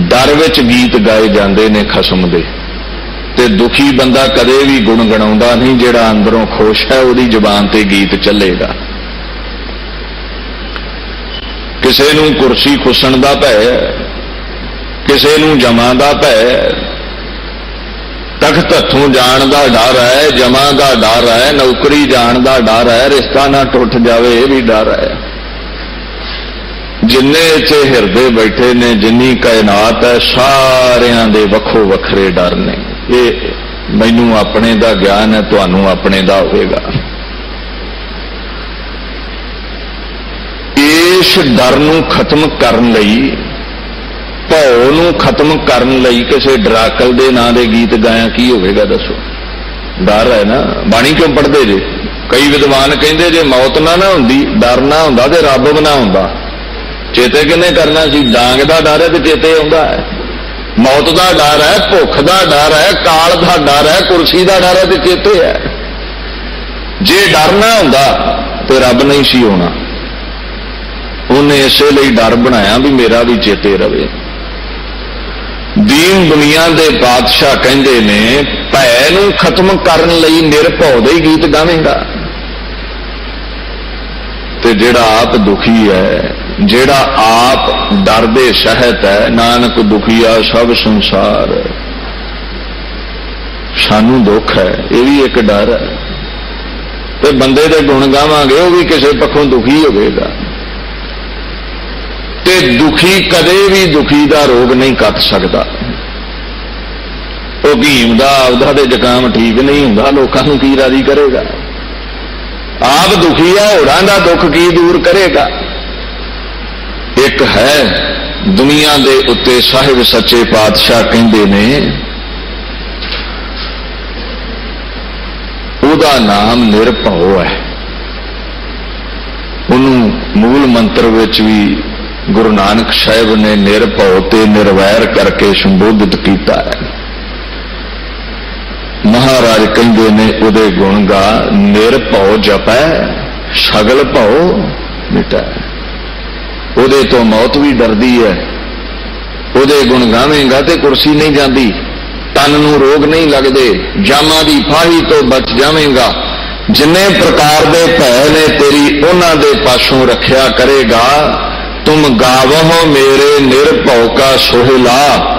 ਡਰ ਵਿੱਚ ਗੀਤ ਗਾਏ ਜਾਂਦੇ ਨੇ ਖਸਮ ਦੇ। ਤੇ ਦੁਖੀ ਬੰਦਾ ਕਦੇ ਵੀ ਗੁਣ ਗੁਣਗਣਾਉਂਦਾ ਨਹੀਂ, ਜਿਹੜਾ ਅੰਦਰੋਂ ਖੁਸ਼ ਹੈ, ਉਹਦੀ ਜ਼ੁਬਾਨ ਤੇ ਗੀਤ ਚੱਲੇਗਾ। ਕਿਸੇ ਨੂੰ ਕੁਰਸੀ ਖੁੱਸਣ ਦਾ ਭੈ, ਕਿਸੇ ਨੂੰ ਜਮਾਂ ਦਾ ਭੈ ਹੈ ਤਖਤ ਹੱਥੋਂ ਜਾਣ ਦਾ ਡਰ ਹੈ, ਜਮਾਂ ਦਾ ਡਰ ਹੈ, ਨੌਕਰੀ ਜਾਣ ਦਾ ਡਰ ਹੈ, ਰਿਸ਼ਤਾ ਨਾ ਟੁੱਟ ਜਾਵੇ, ਇਹ ਵੀ ਡਰ ਹੈ। ਜਿੰਨੇ ਇੱਥੇ ਹਿਰਦੇ ਬੈਠੇ ਨੇ, ਜਿੰਨੀ ਕਾਇਨਾਤ ਹੈ, ਸਾਰਿਆਂ ਦੇ ਵੱਖੋ ਵੱਖਰੇ ਡਰ ਨੇ। ਇਹ ਮੈਨੂੰ ਆਪਣੇ ਦਾ ਗਿਆਨ ਹੈ, ਤੁਹਾਨੂੰ ਆਪਣੇ ਦਾ ਹੋਵੇਗਾ। ਇਸ ਡਰ ਨੂੰ ਖਤਮ ਕਰਨ ਲਈ, ਭਉ ਨੂੰ ਖਤਮ ਕਰਨ ਲਈ ਕਿਸੇ ਡਰਾਕਲ ਦੇ ਨਾਂ ਦੇ ਗੀਤ ਗਾਇਆ ਕੀ ਹੋਵੇਗਾ ਦੱਸੋ? ਡਰ ਹੈ ਨਾ। ਬਾਣੀ ਕਿਉਂ ਪੜਦੇ ਜੇ? ਕਈ ਵਿਦਵਾਨ ਕਹਿੰਦੇ ਜੇ ਮੌਤ ਨਾ ਨਾ ਹੁੰਦੀ, ਡਰ ਨਾ ਹੁੰਦਾ ਤੇ ਰੱਬ ਬਣਾ ਹੁੰਦਾ। ਚੇਤੇ ਕਿੰਨੇ ਕਰਨਾ ਸੀ? ਡਾਂਗ ਦਾ ਡਰ ਹੈ ਤੇ ਚੇਤੇ ਆਉਂਦਾ ਹੈ। ਮੌਤ ਦਾ ਡਰ ਹੈ, ਭੁੱਖ ਦਾ ਡਰ ਹੈ, ਕਾਲ ਦਾ ਡਰ ਹੈ, ਕੁਰਸੀ ਦਾ ਡਰ ਹੈ ਤੇ ਚੇਤੇ ਹੈ। ਜੇ ਡਰ ਨਾ ਹੁੰਦਾ, ਤੇ ਰੱਬ ਨਹੀਂ ਸੀ ਹੋਣਾ ਉਹਨੇ ਇਸੇ ਲਈ ਡਰ ਬਣਾਇਆ ਵੀ ਮੇਰਾ ਵੀ ਚੇਤੇ ਰਵੇ। ਦੀਨ ਦੁਨੀਆ ਦੇ ਬਾਦਸ਼ਾਹ ਕਹਿੰਦੇ ਨੇ, ਭੈ ਨੂੰ ਖਤਮ ਕਰਨ ਲਈ ਨਿਰਭਉ ਦੇ ਗੀਤ ਗਾਵੇਂਗਾ। ਤੇ ਜਿਹੜਾ ਆਪ ਦੁਖੀ ਹੈ ਜਿਹੜਾ ਆਪ ਡਰ ਦੇ ਸਹਿਤ ਹੈ, ਨਾਨਕ ਦੁਖੀਆ ਸਭ ਸੰਸਾਰ ਸਾਨੂੰ ਦੁੱਖ ਹੈ, ਇਹ ਵੀ ਇੱਕ ਡਰ ਹੈ। ਤੇ ਬੰਦੇ ਦੇ ਗੁਣ ਗਾਵਾਂਗੇ, ਉਹ ਵੀ ਕਿਸੇ ਪੱਖੋਂ ਦੁਖੀ ਹੋਵੇਗਾ। ਤੇ ਦੁਖੀ ਕਦੇ ਵੀ ਦੁਖੀ ਦਾ ਰੋਗ ਨਹੀਂ ਕੱਟ ਸਕਦਾ। ਉਹ ਭੀਮ ਦਾ ਆਪਦਾ ਤੇ ਜ਼ੁਕਾਮ ਠੀਕ ਨਹੀਂ ਹੁੰਦਾ, ਲੋਕਾਂ ਨੂੰ ਕੀ ਰਾਜੀ ਕਰੇਗਾ? ਆਪ ਦੁਖੀ ਆ ਹੋਰਾਂ ਦਾ ਦੁੱਖ ਕੀ ਦੂਰ ਕਰੇਗਾ? ਇੱਕ ਹੈ, ਦੁਨੀਆ ਦੇ ਉੱਤੇ ਸਾਹਿਬ ਸੱਚੇ ਪਾਤਸ਼ਾਹ ਕਹਿੰਦੇ ਨੇ, ਉਹਦਾ ਨਾਮ ਨਿਰਭਉ ਹੈ। ਉਹਨੂੰ ਮੂਲ ਮੰਤਰ ਵਿੱਚ ਵੀ ਗੁਰੂ ਨਾਨਕ ਸਾਹਿਬ ਨੇ ਨਿਰਭਉ ਤੇ ਨਿਰਵੈਰ ਕਰਕੇ ਸੰਬੋਧਿਤ ਕੀਤਾ ਹੈ। ਮਹਾਰਾਜ ਕਹਿੰਦੇ ਨੇ, ਉਹਦੇ ਗੁਣ ਗਾ ਨਿਰਭਉ ਜਪੈ, ਸਗਲ ਭਉ ਮਿਟੈ। ਉਹਦੇ ਤੋਂ ਮੌਤ ਵੀ ਡਰਦੀ ਹੈ। ਉਹਦੇ ਗੁਣ ਗਾਵੇਂਗਾ ਤੇ ਕੁਰਸੀ ਨਹੀਂ ਜਾਂਦੀ। ਤਨ ਨੂੰ ਰੋਗ ਨਹੀਂ ਲੱਗਦੇ। ਜਾਮਾਂ ਦੀ ਫਾਹੀ ਤੋਂ ਬਚ ਜਾਵੇਂਗਾ। ਜਿੰਨੇ ਪ੍ਰਕਾਰ ਦੇ ਭੈ ਨੇ ਤੇਰੀ, ਉਹਨਾਂ ਦੇ ਪਾਸੋਂ ਰੱਖਿਆ ਕਰੇਗਾ। ਤੁਮ ਗਾਵਹੁ ਮੇਰੇ ਨਿਰਭਉ ਕਾ ਸੋਹਿਲਾ।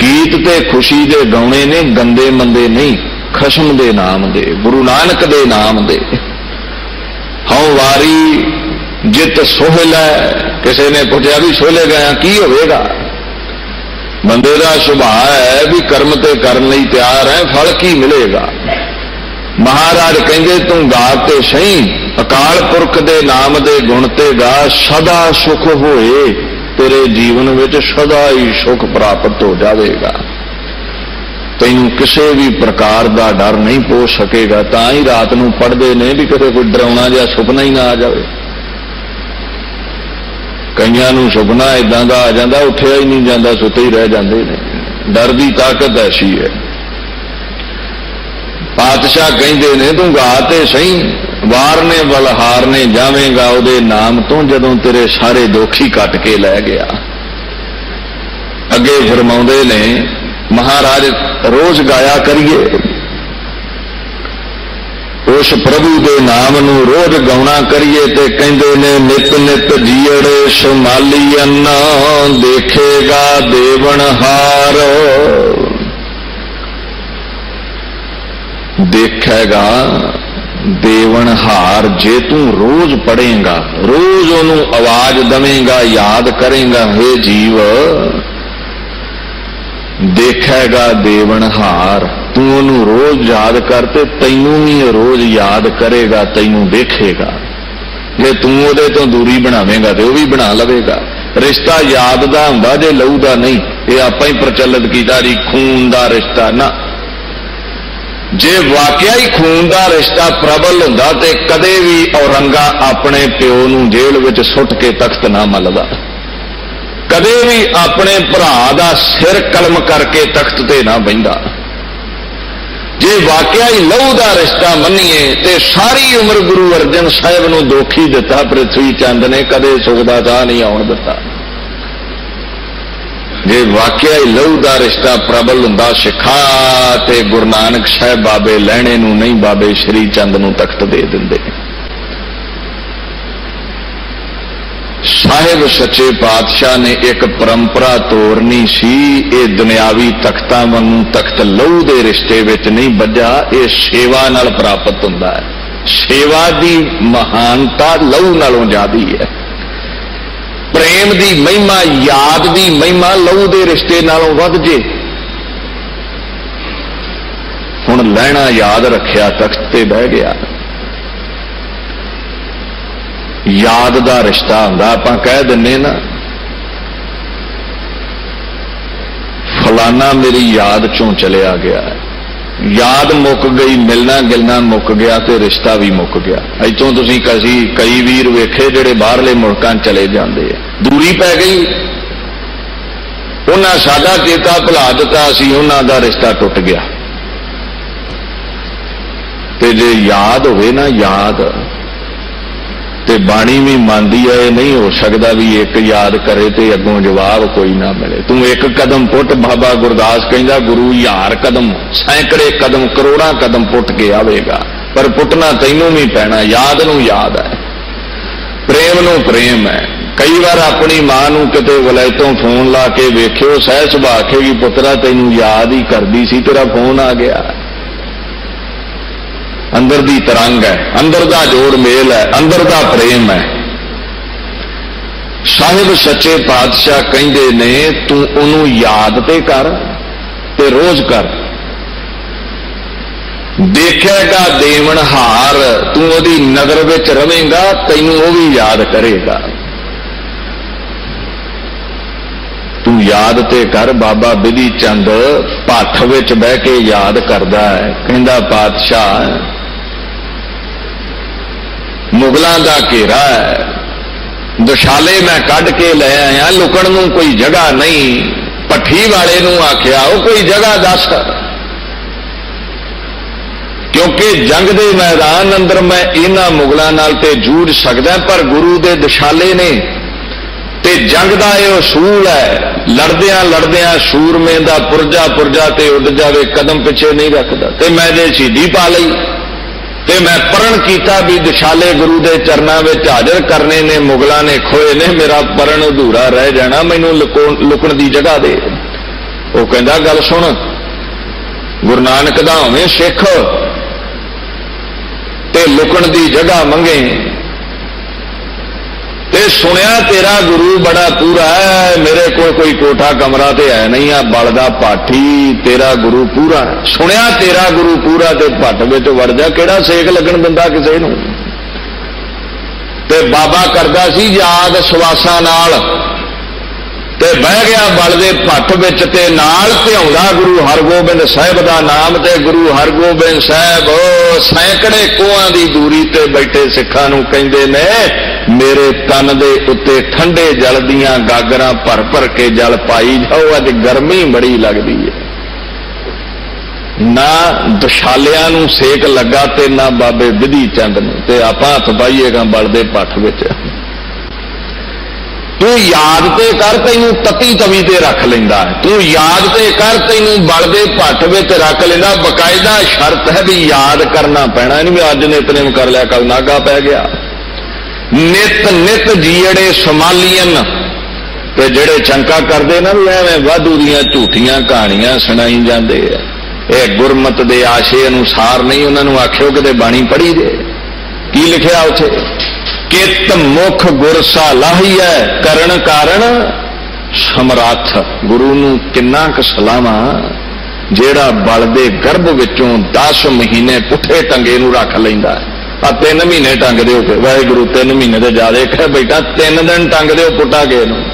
ਗੀਤ ਤੇ ਖੁਸ਼ੀ ਦੇ ਗਾਉਣੇ ਨੇ, ਗੰਦੇ ਮੰਦੇ ਨਹੀਂ। ਖਸ਼ਮ ਦੇ ਨਾਮ ਦੇ, ਗੁਰੂ ਨਾਨਕ ਦੇ ਨਾਮ ਦੇ। ਹਉ ਵਾਰੀ ਜਿਤ ਸੋਹਿਲਾ ਕਿਸੇ ਨੇ ਪੁੱਛਿਆ ਵੀ ਸੋਹਲੇ ਗਿਆ ਕੀ ਹੋਵੇਗਾ? ਬੰਦੇ ਦਾ ਸੁਭਾਅ ਹੈ ਵੀ ਕਰਮ ਤੇ ਕਰਨ ਲਈ ਤਿਆਰ ਹੈ, ਫਲ ਕੀ ਮਿਲੇਗਾ? ਮਹਾਰਾਜ ਕਹਿੰਦੇ, ਤੂੰ ਗਾ ਤੇ ਸਹੀ, ਅਕਾਲ ਪੁਰਖ ਦੇ ਨਾਮ ਦੇ ਗੁਣ ਤੇ ਗਾ, ਸਦਾ ਸੁਖ ਹੋਏ, ਤੇਰੇ ਜੀਵਨ ਵਿੱਚ ਸਦਾ ਹੀ ਸੁਖ ਪ੍ਰਾਪਤ ਹੋ ਜਾਵੇਗਾ। ਤੈਨੂੰ ਕਿਸੇ ਵੀ ਪ੍ਰਕਾਰ ਦਾ ਡਰ ਨਹੀਂ ਪੋ ਸਕੇਗਾ, ਤਾਂ ਹੀ ਰਾਤ ਨੂੰ ਪੜਦੇ ਨੇ ਵੀ ਕਦੇ ਕੋਈ ਡਰਾਉਣਾ ਜਿਹਾ ਸੁਪਨਾ ਹੀ ਨਾ ਆ ਜਾਵੇ। ਕਈਆਂ ਨੂੰ ਸੁਪਨਾ ਇਦਾਂ ਦਾ ਆ ਜਾਂਦਾ, ਉੱਠਿਆ ਹੀ ਨਹੀਂ ਜਾਂਦਾ, ਸੁੱਤੇ ਹੀ ਰਹਿ ਜਾਂਦੇ ਨੇ। ਡਰ ਦੀ ਤਾਕਤ ਐਸੀ ਹੈ। ਪਾਤਸ਼ਾਹ ਕਹਿੰਦੇ ਨੇ, ਤੂੰ ਗਾ ਤੇ ਸਹੀ, ਵਾਰਨੇ ਨੇ ਬਲਹਾਰ ਨੇ ਜਾਵੇਂਗਾ ਉਹਦੇ ਨਾਮ ਤੋਂ, ਜਦੋਂ ਤੇਰੇ ਸਾਰੇ ਦੋਖੀ ਕੱਟ ਕੇ ਲੈ ਗਿਆ। ਅੱਗੇ ਫਰਮਾਉਂਦੇ ਨੇ, ਮਹਾਰਾਜ, ਰੋਜ਼ ਗਾਇਆ ਕਰੀਏ। ਉਸ ਪ੍ਰਭੂ ਦੇ ਨਾਮ ਨੂੰ ਰੋਜ਼ ਗਾਉਣਾ ਕਰੀਏ ਤੇ ਕਹਿੰਦੇ ਨੇ, ਨਿਤ ਨਿਤ ਜੀੜੇ ਸੁਮਾਲੀ ਅੰਨਾ ਦੇਖੇਗਾ ਦੇਵਨ ਹਾਰ। ਦੇਖੇਗਾ ਦੇਵਨ ਹਾਰ ਜੇ ਤੂੰ ਰੋਜ਼ ਪੜੇਗਾ ਰੋਜ਼ ਉਹਨੂੰ ਆਵਾਜ਼ ਦਵੇਂਗਾ, ਯਾਦ ਕਰੇਗਾ हे ਜੀਵ, ਦੇਖੇਗਾ ਦੇਵਨ ਹਾਰ। ਤੂੰ ਉਹਨੂੰ ਰੋਜ਼ ਯਾਦ ਕਰ ਤੇ ਤੈਨੂੰ ਵੀ ਰੋਜ਼ ਯਾਦ ਕਰੇਗਾ, ਤੈਨੂੰ ਦੇਖੇਗਾ ਜੇ ਤੂੰ ਉਹਦੇ ਤੋਂ ਦੂਰੀ ਬਣਾਵੇਂਗਾ ਤੇ ਉਹ ਵੀ ਬਣਾ ਲਵੇਗਾ। ਰਿਸ਼ਤਾ ਯਾਦ ਦਾ ਹੁੰਦਾ, ਜੇ ਲਹੂ ਦਾ ਨਹੀਂ, ਇਹ ਆਪਾਂ ਹੀ ਪ੍ਰਚਲਿਤ ਕੀਤਾ ਜੀ, ਖੂਨ ਦਾ ਰਿਸ਼ਤਾ। ਨਾ। ਜੇ ਵਾਕਿਆ ਹੀ ਖੂਨ ਦਾ ਰਿਸ਼ਤਾ ਪ੍ਰਬਲ ਹੁੰਦਾ ਤੇ ਕਦੇ ਵੀ ਔਰੰਗਾ ਆਪਣੇ ਪਿਓ ਨੂੰ ਜੇਲ੍ਹ ਵਿੱਚ ਸੁੱਟ ਕੇ ਤਖਤ ਨਾ ਮੱਲਦਾ। ਕਦੇ ਵੀ ਆਪਣੇ ਭਰਾ ਦਾ ਸਿਰ ਕਲਮ ਕਰਕੇ ਤਖਤ ਤੇ ਨਾ ਬੈੰਦਾ ਜੇ ਵਾਕਿਆ ਹੀ ਲਹੂ ਦਾ ਰਿਸ਼ਤਾ ਮੰਨੀਏ ਤੇ ਸਾਰੀ ਉਮਰ ਗੁਰੂ ਅਰਜਨ ਸਾਹਿਬ ਨੂੰ ਦੋਖੀ ਦਿੱਤਾ, ਪ੍ਰਿਥਵੀ ਚੰਦ ਨੇ ਕਦੇ ਸੁਖ ਦਾ ਚਾਹ ਨਹੀਂ ਆਉਣ ਦਿੱਤਾ। ਜੇ ਵਾਕਿਆ ਹੀ ਲਹੂ ਦਾ ਰਿਸ਼ਤਾ ਪ੍ਰਬਲ ਹੁੰਦਾ, ਸਿਖਾ ਤੇ ਗੁਰੂ ਨਾਨਕ ਸਾਹਿਬ ਬਾਬੇ ਲੈਣੇ ਨੂੰ ਨਹੀਂ, ਬਾਬੇ ਸ਼੍ਰੀ ਚੰਦ ਨੂੰ ਤਖਤ ਦੇ ਦਿੰਦੇ। ਸਾਹਿਬ ਸੱਚੇ ਪਾਤਸ਼ਾਹ ਨੇ ਇੱਕ ਪਰੰਪਰਾ ਤੋੜਨੀ ਸੀ, ਇਹ ਦੁਨਿਆਵੀ ਤਖਤਾਂ ਵਾਂਗੂ ਤਖਤ ਲਹੂ ਦੇ ਰਿਸ਼ਤੇ ਵਿੱਚ ਨਹੀਂ ਵੱਜਾ ਇਹ ਸੇਵਾ ਨਾਲ ਪ੍ਰਾਪਤ ਹੁੰਦਾ ਹੈ। ਸੇਵਾ ਦੀ ਮਹਾਨਤਾ ਲਹੂ ਨਾਲੋਂ ਜ਼ਿਆਦੀ ਹੈ। ਪ੍ਰੇਮ ਦੀ ਮਹਿਮਾ, ਯਾਦ ਦੀ ਮਹਿਮਾ ਲਹੂ ਦੇ ਰਿਸ਼ਤੇ ਨਾਲੋਂ ਵੱਧ ਜੇ। ਹੁਣ ਲੈਣਾ ਯਾਦ ਰੱਖਿਆ ਤਖਤ ਤੇ ਬਹਿ ਗਿਆ। ਯਾਦ ਦਾ ਰਿਸ਼ਤਾ ਹੁੰਦਾ, ਆਪਾਂ ਕਹਿ ਦਿੰਨੇ ਨਾ, ਫਲਾਨਾ ਮੇਰੀ ਯਾਦ ਚੋਂ ਚਲਿਆ ਗਿਆ ਯਾਦ ਮੁੱਕ ਗਈ, ਮਿਲਣਾ ਗਿਲਣਾ ਮੁੱਕ ਗਿਆ ਤੇ ਰਿਸ਼ਤਾ ਵੀ ਮੁੱਕ ਗਿਆ। ਇੱਥੋਂ ਤੁਸੀਂ ਕਸੀ, ਕਈ ਵੀਰ ਵੇਖੇ ਜਿਹੜੇ ਬਾਹਰਲੇ ਮੁਲਕਾਂ ਚਲੇ ਜਾਂਦੇ ਆ। ਦੂਰੀ ਪੈ ਗਈ। ਉਹਨਾਂ ਸਾਡਾ ਚੇਤਾ ਭੁਲਾ ਦਿੱਤਾ ਸੀ ਉਹਨਾਂ ਦਾ ਰਿਸ਼ਤਾ ਟੁੱਟ ਗਿਆ। ਤੇ ਜੇ ਯਾਦ ਹੋਵੇ ਨਾ, ਯਾਦ ਤੇ ਬਾਣੀ ਵੀ ਮੰਨਦੀ ਹੈ ਇਹ ਨਹੀਂ ਹੋ ਸਕਦਾ ਵੀ ਇੱਕ ਯਾਦ ਕਰੇ ਤੇ ਅੱਗੋਂ ਜਵਾਬ ਕੋਈ ਨਾ ਮਿਲੇ। ਤੂੰ ਇੱਕ ਕਦਮ ਪੁੱਟ, ਬਾਬਾ ਗੁਰਦਾਸ ਕਹਿੰਦਾ, ਗੁਰੂ ਹਜ਼ਾਰ ਕਦਮ, ਸੈਂਕੜੇ ਕਦਮ, ਕਰੋੜਾਂ ਕਦਮ ਪੁੱਟ ਕੇ ਆਵੇਗਾ। ਪਰ ਪੁੱਟਣਾ ਤੈਨੂੰ ਵੀ ਪੈਣਾ, ਯਾਦ ਨੂੰ ਯਾਦ ਹੈ। ਪ੍ਰੇਮ ਨੂੰ ਪ੍ਰੇਮ ਹੈ। ਕਈ ਵਾਰ ਆਪਣੀ ਮਾਂ ਨੂੰ ਕਿਤੇ ਵਲੈਤੋਂ ਫੋਨ ਲਾ ਕੇ ਵੇਖਿਓ, ਸਹਿ ਸੁਭਾਅ ਆਖੇਗੀ ਪੁੱਤਰਾ, ਤੈਨੂੰ ਯਾਦ ਹੀ ਕਰਦੀ ਸੀ, ਤੇਰਾ ਫੋਨ ਆ ਗਿਆ। ਅੰਦਰ ਦੀ ਤਰੰਗ ਹੈ, ਅੰਦਰ ਦਾ ਜੋੜ ਮੇਲ ਹੈ, ਅੰਦਰ ਦਾ ਪ੍ਰੇਮ ਹੈ। ਸਾਹਿਬ ਸੱਚੇ ਪਾਤਸ਼ਾਹ ਕਹਿੰਦੇ ਨੇ, ਤੂੰ ਉਹਨੂੰ ਯਾਦ ਤੇ ਕਰ ਤੇ ਰੋਜ਼ ਕਰ। ਦੇਖੇਗਾ ਦੇਵਨ ਹਾਰ, ਤੂੰ ਉਹਦੀ ਨਜ਼ਰ ਵਿੱਚ ਰਵੇਂਗਾ, ਤੈਨੂੰ ਉਹ ਵੀ ਯਾਦ ਕਰੇਗਾ। ਤੂੰ ਯਾਦ ਤੇ ਕਰ, ਬਾਬਾ ਬਿਧੀ ਚੰਦ ਭੱਠ ਵਿੱਚ ਬਹਿ ਕੇ ਯਾਦ ਕਰਦਾ ਹੈ। ਕਹਿੰਦਾ, ਪਾਤਸ਼ਾਹ ਮੁਗਲਾਂ ਦਾ ਘੇਰਾ ਹੈ। ਦੁਸ਼ਾਲੇ ਮੈਂ ਕੱਢ ਕੇ ਲੈ ਆਇਆ, ਲੁਕਣ ਨੂੰ ਕੋਈ ਜਗ੍ਹਾ ਨਹੀਂ। ਪੱਠੀ ਵਾਲੇ ਨੂੰ ਆਖਿਆ, ਉਹ ਕੋਈ ਜਗ੍ਹਾ ਦੱਸ। ਕਿਉਂਕਿ ਜੰਗ ਦੇ ਮੈਦਾਨ ਅੰਦਰ ਮੈਂ ਇਹਨਾਂ ਮੁਗਲਾਂ ਨਾਲ ਤੇ ਜੂਝ ਸਕਦਾ, ਪਰ ਗੁਰੂ ਦੇ ਦੁਸ਼ਾਲੇ ਨੇ। ਤੇ ਜੰਗ ਦਾ ਇਹ ਉਸੂਲ ਹੈ, ਲੜਦਿਆਂ ਲੜਦਿਆਂ ਸੂਰਮੇ ਦਾ ਪੁਰਜਾ ਪੁਰਜਾ ਤੇ ਉੱਡ ਜਾਵੇ, ਕਦਮ ਪਿੱਛੇ ਨਹੀਂ ਰੱਖਦਾ। ਤੇ ਮੈਂ ਜੇ ਸ਼ਹੀਦੀ ਪਾ ਲਈ। ਤੇ ਮੈਂ ਪਰਣ ਕੀਤਾ ਵੀ ਦਿਸ਼ਾਲੇ ਗੁਰੂ ਦੇ ਚਰਨਾਂ ਵਿੱਚ ਹਾਜ਼ਰ ਕਰਨੇ ਨੇ, ਮੁਗਲਾਂ ਨੇ ਖੋਏ ਨੇ, ਮੇਰਾ ਪਰਣ ਅਧੂਰਾ ਰਹਿ ਜਾਣਾ, ਮੈਨੂੰ ਲੁਕਣ ਦੀ ਜਗ੍ਹਾ ਦੇ। ਉਹ ਕਹਿੰਦਾ, ਗੱਲ ਸੁਣ, ਗੁਰੂ ਨਾਨਕ ਦਾ ਹੋਵੇਂ ਸਿੱਖ ਤੇ ਲੁਕਣ ਦੀ ਜਗ੍ਹਾ ਮੰਗੇ। ਤੇ ਸੁਣਿਆ ਤੇਰਾ ਗੁਰੂ ਬੜਾ ਪੂਰਾ ਹੈ, ਮੇਰੇ ਕੋਲ ਕੋਈ ਕੋਠਾ ਕਮਰਾ ਤੇ ਹੈ ਨਹੀਂ ਆ ਬਲਦਾ ਪਾਠੀ ਤੇਰਾ ਗੁਰੂ ਪੂਰਾ ਸੁਣਿਆ ਤੇਰਾ ਗੁਰੂ ਪੂਰਾ ਤੇ ਭੱਟ ਵਿੱਚ ਵੜ ਜਾ, ਕਿਹੜਾ ਸੇਕ ਲੱਗਣ ਦਿੰਦਾ ਕਿਸੇ ਨੂੰ? ਤੇ ਬਾਬਾ ਕਰਦਾ ਸੀ ਯਾਦ ਸਵਾਸਾਂ ਨਾਲ, ਤੇ ਬਹਿ ਗਿਆ ਬਲ ਦੇ ਭੱਠ ਵਿੱਚ ਤੇ ਨਾਲ ਧਿਆਉਂਦਾ ਗੁਰੂ ਹਰਗੋਬਿੰਦ ਸਾਹਿਬ ਦਾ ਨਾਮ ਤੇ, ਗੁਰੂ ਹਰਗੋਬਿੰਦ ਸਾਹਿਬ ਸੈਂਕੜੇ ਕੋਹਾਂ ਦੀ ਦੂਰੀ ਤੇ ਬੈਠੇ ਸਿੱਖਾਂ ਨੂੰ ਕਹਿੰਦੇ ਨੇ ਮੇਰੇ ਤਨ ਦੇ ਉੱਤੇ ਠੰਡੇ ਜਲ ਦੀਆਂ ਗਾਗਰਾਂ ਭਰ ਭਰ ਕੇ ਜਲ ਪਾਈ ਜਾਓ, ਅੱਜ ਗਰਮੀ ਬੜੀ ਲੱਗਦੀ ਹੈ ਨਾ ਦੁਸ਼ਾਲਿਆਂ ਨੂੰ ਸੇਕ ਲੱਗਾ ਤੇ ਨਾ ਬਾਬੇ ਵਿਧੀ ਚੰਦ ਨੂੰ, ਤੇ ਆਪਾਂ ਹੱਥ ਪਾਈਏਗਾ ਬਲਦੇ ਪੱਠ ਵਿੱਚ। ਤੂੰ ਯਾਦ ਤੇ ਕਰ, ਤੈਨੂੰ ਤਤੀ ਤਵੀ ਤੇ ਰੱਖ ਲੈਂਦਾ ਤੂੰ ਯਾਦ ਤੇ ਕਰ, ਤੈਨੂੰ ਬਲਦੇ ਭੱਠ ਵਿੱਚ ਰੱਖ ਲੈਂਦਾ। ਬਕਾਇਦਾ ਸ਼ਰਤ ਹੈ ਵੀ ਯਾਦ ਕਰਨਾ ਪੈਣਾ ਨਹੀਂ ਵੀ ਅੱਜ ਨੇ ਇਤਨੇ ਕਰ ਲਿਆ ਕੱਲ ਨਾਗਾ ਪੈ ਗਿਆ। ਨਿਤ ਨਿਤ ਜੀੜੇ ਸਮਾਲੀਅਨ ਤੇ ਜਿਹੜੇ ਚੰਕਾ ਕਰਦੇ ਨਾ ਵੀ ਐਵੇਂ ਵਾਧੂ ਦੀਆਂ ਝੂਠੀਆਂ ਕਹਾਣੀਆਂ ਸੁਣਾਈ ਜਾਂਦੇ ਆ। ਇਹ ਗੁਰਮਤ ਦੇ ਆਸ਼ੇ ਅਨੁਸਾਰ ਨਹੀਂ ਉਹਨਾਂ ਨੂੰ ਆਖਿਓ ਕਿਤੇ ਬਾਣੀ ਪੜ੍ਹੀ ਦੇ। ਕੀ ਲਿਖਿਆ ਉੱਥੇ? ਕਿਤ ਮੁਖ ਗੁਰਸਾ ਲਾਹੀਐ ਕਰਨ ਕਾਰਨ ਸਮਰਾਥ। ਗੁਰੂ ਨੂੰ ਕਿੰਨਾ ਕੁ ਸਲਾਮਾ ਜਿਹੜਾ ਬਲ ਦੇ ਗਰਭ ਵਿੱਚੋਂ 10 ਮਹੀਨੇ ਪੁੱਠੇ ਟੰਗੇ ਨੂੰ ਰੱਖ ਲੈਂਦਾ ਹੈ। ਆ ਤਿੰਨ ਮਹੀਨੇ ਟੰਗ ਦਿਓ ਕਿ ਵਾਹਿਗੁਰੂ, ਤਿੰਨ ਮਹੀਨੇ ਤੇ ਜ਼ਿਆਦੇ ਕਹਿ ਬੇਟਾ, ਤਿੰਨ ਦਿਨ ਟੰਗ ਦਿਓ ਪੁੱਟਾ ਗਏ ਨੂੰ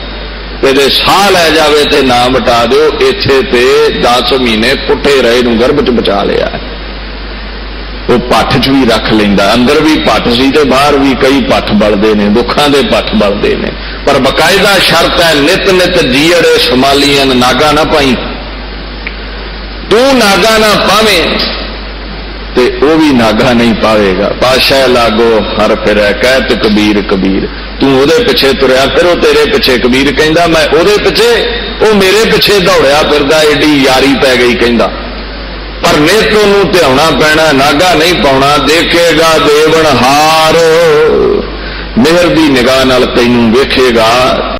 ਤੇ ਜੇ ਸਾਹ ਲੈ ਜਾਵੇ ਤੇ ਨਾ ਬਟਾ ਦਿਓ। ਇੱਥੇ ਤੇ 10 ਮਹੀਨੇ ਪੁੱਠੇ ਰਹੇ ਨੂੰ ਗਰਭ ਚ ਬਚਾ ਲਿਆ ਉਹ ਪੱਠ 'ਚ ਵੀ ਰੱਖ ਲੈਂਦਾ ਅੰਦਰ ਵੀ ਪੱਠ ਸੀ ਤੇ ਬਾਹਰ ਵੀ ਕਈ ਪੱਠ ਬਲਦੇ ਨੇ। ਦੁੱਖਾਂ ਦੇ ਪੱਠ ਬਲਦੇ ਨੇ। ਪਰ ਬਕਾਇਦਾ ਸ਼ਰਤ ਹੈ, ਨਿਤ ਨਿਤ ਜੀੜੇ ਸਮਾਲੀਆਂ ਨਾਗਾ ਨਾ ਪਾਈ। ਤੂੰ ਨਾਗਾ ਨਾ ਪਾਵੇਂ। ਤੇ ਉਹ ਵੀ ਨਾਗਾ ਨਹੀਂ ਪਾਵੇਗਾ। ਪਾਸ਼ਾ ਲਾਗੋ, ਹਰ ਫਿਰੈ, ਕਹਿਤ ਕਬੀਰ ਕਬੀਰ। ਤੂੰ ਉਹਦੇ ਪਿੱਛੇ ਤੁਰਿਆ ਫਿਰ ਉਹ ਤੇਰੇ ਪਿੱਛੇ ਕਬੀਰ ਕਹਿੰਦਾ, ਮੈਂ ਉਹਦੇ ਪਿੱਛੇ, ਉਹ ਮੇਰੇ ਪਿੱਛੇ ਦੌੜਿਆ ਫਿਰਦਾ, ਏਡੀ ਯਾਰੀ ਪੈ ਗਈ ਕਹਿੰਦਾ। ਪਰ ਨੇਤੋ ਨੂੰ ਧਿਆਉਣਾ ਪੈਣਾ, ਨਾਗਾ ਨਹੀਂ ਪਾਉਣਾ, ਦੇਖੇਗਾ ਦੇਵਨ ਹਾਰ। ਮਿਹਰ ਦੀ ਨਿਗਾਹ ਨਾਲ ਤੈਨੂੰ ਵੇਖੇਗਾ।